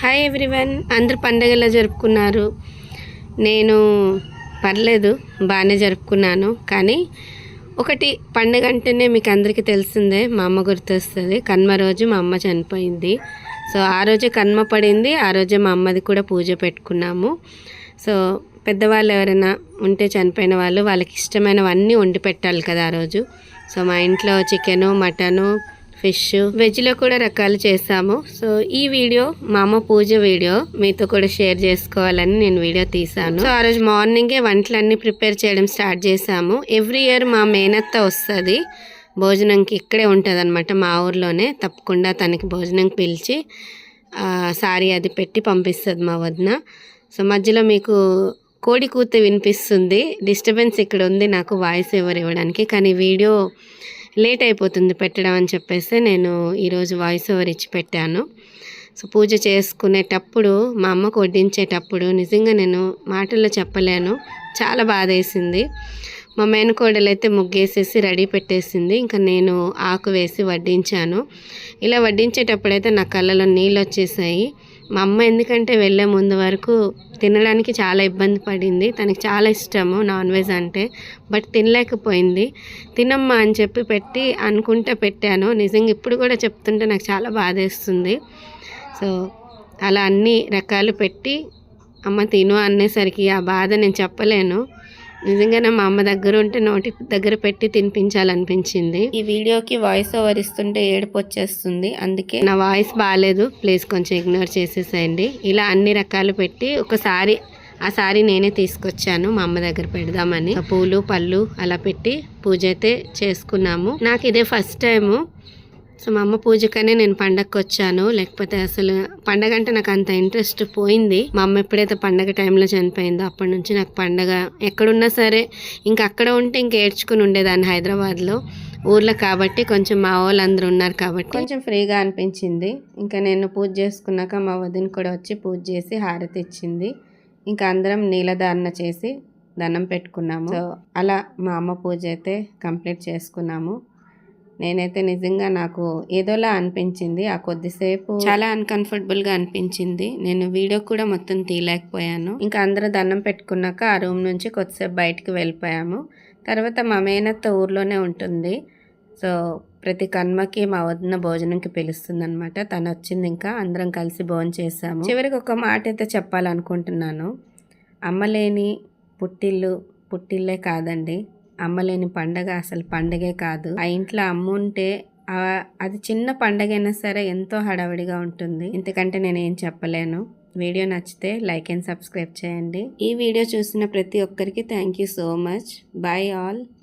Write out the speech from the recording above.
Hi everyone అందరు పండగలా జరుపుకున్నారు. నేను పర్లేదు బాగానే జరుపుకున్నాను. కానీ ఒకటి పండగ అంటేనే మీకు అందరికీ తెలిసిందే మా అమ్మ గుర్తొస్తుంది. కన్మ రోజు మా అమ్మ చనిపోయింది. సో ఆ రోజే కన్మ పడింది ఆ రోజే మా అమ్మది కూడా పూజ పెట్టుకున్నాము. సో పెద్దవాళ్ళు ఎవరైనా ఉంటే చనిపోయిన వాళ్ళు వాళ్ళకి ఇష్టమైనవన్నీ వండి పెట్టాలి కదా ఆ రోజు. సో మా ఇంట్లో చికెను మటను ఫిష్. వెజ్లో కూడా రకాలు చేసాము. సో ఈ వీడియో మా అమ్మ పూజ వీడియో మీతో కూడా షేర్ చేసుకోవాలని నేను వీడియో తీసాను సో ఆ రోజు మార్నింగే వంటలన్నీ ప్రిపేర్ చేయడం స్టార్ట్ చేసాము. ఎవ్రీ ఇయర్ మా మేనత్త వస్తుంది. భోజనంకి ఇక్కడే ఉంటుంది అనమాట మా ఊర్లోనే. తప్పకుండా తనకి భోజనంకి పిలిచి సారీ అది పెట్టి పంపిస్తుంది మా వదిన. సో మధ్యలో మీకు కోడి కూత వినిపిస్తుంది. డిస్టర్బెన్స్ ఇక్కడ ఉంది. నాకు వాయిస్ ఎవరు ఇవ్వడానికి. కానీ వీడియో లేట్ అయిపోతుంది పెట్టడం అని చెప్పేసి నేను ఈరోజు వాయిస్ ఓవర్ ఇచ్చి పెట్టాను. సో పూజ చేసుకునేటప్పుడు మా అమ్మకు వడ్డించేటప్పుడు నిజంగా నేను మాటల్లో చెప్పలేను. చాలా బాధ వేసింది మా మేనకోడలు అయితే ముగ్గేసేసి రెడీ పెట్టేసింది. ఇంకా నేను ఆకు వేసి వడ్డించాను. ఇలా వడ్డించేటప్పుడైతే నా కళ్ళలో నీళ్ళు వచ్చేసాయి. మా అమ్మ ఎందుకంటే వెళ్ళే ముందు వరకు తినడానికి చాలా ఇబ్బంది పడింది. తనకి చాలా ఇష్టము నాన్ వెజ్ అంటే. బట్ తినలేకపోయింది. తినమ్మా అని చెప్పి పెట్టి అనుకుంటే పెట్టాను. నిజంగా ఇప్పుడు కూడా చెప్తుంటే నాకు చాలా బాధేస్తుంది. సో అలా అన్ని రకాలు పెట్టి అమ్మ తిను అనేసరికి ఆ బాధ నేను చెప్పలేను. నిజంగానే మా అమ్మ దగ్గర ఉంటే నోటి దగ్గర పెట్టి తినిపించాలనిపించింది. ఈ వీడియోకి వాయిస్ ఓవర్ ఇస్తుంటే ఏడుపు వచ్చేస్తుంది. అందుకే నా వాయిస్ బాగాలేదు ప్లీజ్ కొంచెం ఇగ్నోర్ చేసేసేయండి. ఇలా అన్ని రకాలు పెట్టి ఒకసారి ఆ సారీ నేనే తీసుకొచ్చాను. మా అమ్మ దగ్గర పెడదామని. పూలు పళ్ళు అలా పెట్టి పూజ అయితే చేసుకున్నాము. నాకు ఇదే ఫస్ట్ టైము సో మా అమ్మ పూజకనే నేను పండగకి వచ్చాను లేకపోతే అసలు పండగ అంటే నాకు అంత ఇంట్రెస్ట్ పోయింది. మా అమ్మ ఎప్పుడైతే పండగ టైంలో చనిపోయిందో అప్పటి నుంచి నాకు పండగ ఎక్కడున్నా సరే ఇంకా అక్కడ ఉంటే ఇంకా ఏడ్చుకుని ఉండేదాన్ని హైదరాబాద్లో. ఊర్లో కాబట్టి కొంచెం మా వాళ్ళందరూ ఉన్నారు కాబట్టి. కొంచెం ఫ్రీగా అనిపించింది. ఇంకా నేను పూజ చేసుకున్నాక మా వదిన కూడా వచ్చి పూజ చేసి హారతి ఇచ్చింది. ఇంకా అందరం నీలధారణ చేసి దండం పెట్టుకున్నాము. సో అలా మా అమ్మ పూజ అయితే కంప్లీట్ చేసుకున్నాము. నేనైతే నిజంగా నాకు ఏదోలా అనిపించింది. ఆ కొద్దిసేపు చాలా అన్కంఫర్టబుల్గా అనిపించింది. నేను వీడియో కూడా మొత్తం తీయలేకపోయాను. ఇంకా అందరూ దండం పెట్టుకున్నాక ఆ రూమ్ నుంచి కొద్దిసేపు బయటికి వెళ్ళిపోయాము. తర్వాత మా మేనత్త ఊర్లోనే ఉంటుంది. సో ప్రతి కన్మకి మా వదిన భోజనంకి పిలుస్తుంది అనమాట తను వచ్చింది ఇంకా అందరం కలిసి భోజనం చేసాము చివరికి ఒక మాట అయితే చెప్పాలనుకుంటున్నాను. అమ్మలేని పుట్టిల్లు పుట్టిల్లే కాదండి. అమ్మలేని పండగ అసలు పండగే కాదు. ఆ ఇంట్లో అమ్మ ఉంటే అది చిన్న పండగైనా సరే ఎంతో హడావిడిగా ఉంటుంది. ఎందుకంటే నేను ఏం చెప్పలేను. వీడియో నచ్చితే లైక్ అండ్ సబ్స్క్రైబ్ చేయండి. ఈ వీడియో చూసిన ప్రతి ఒక్కరికి thank you so much. Bye all.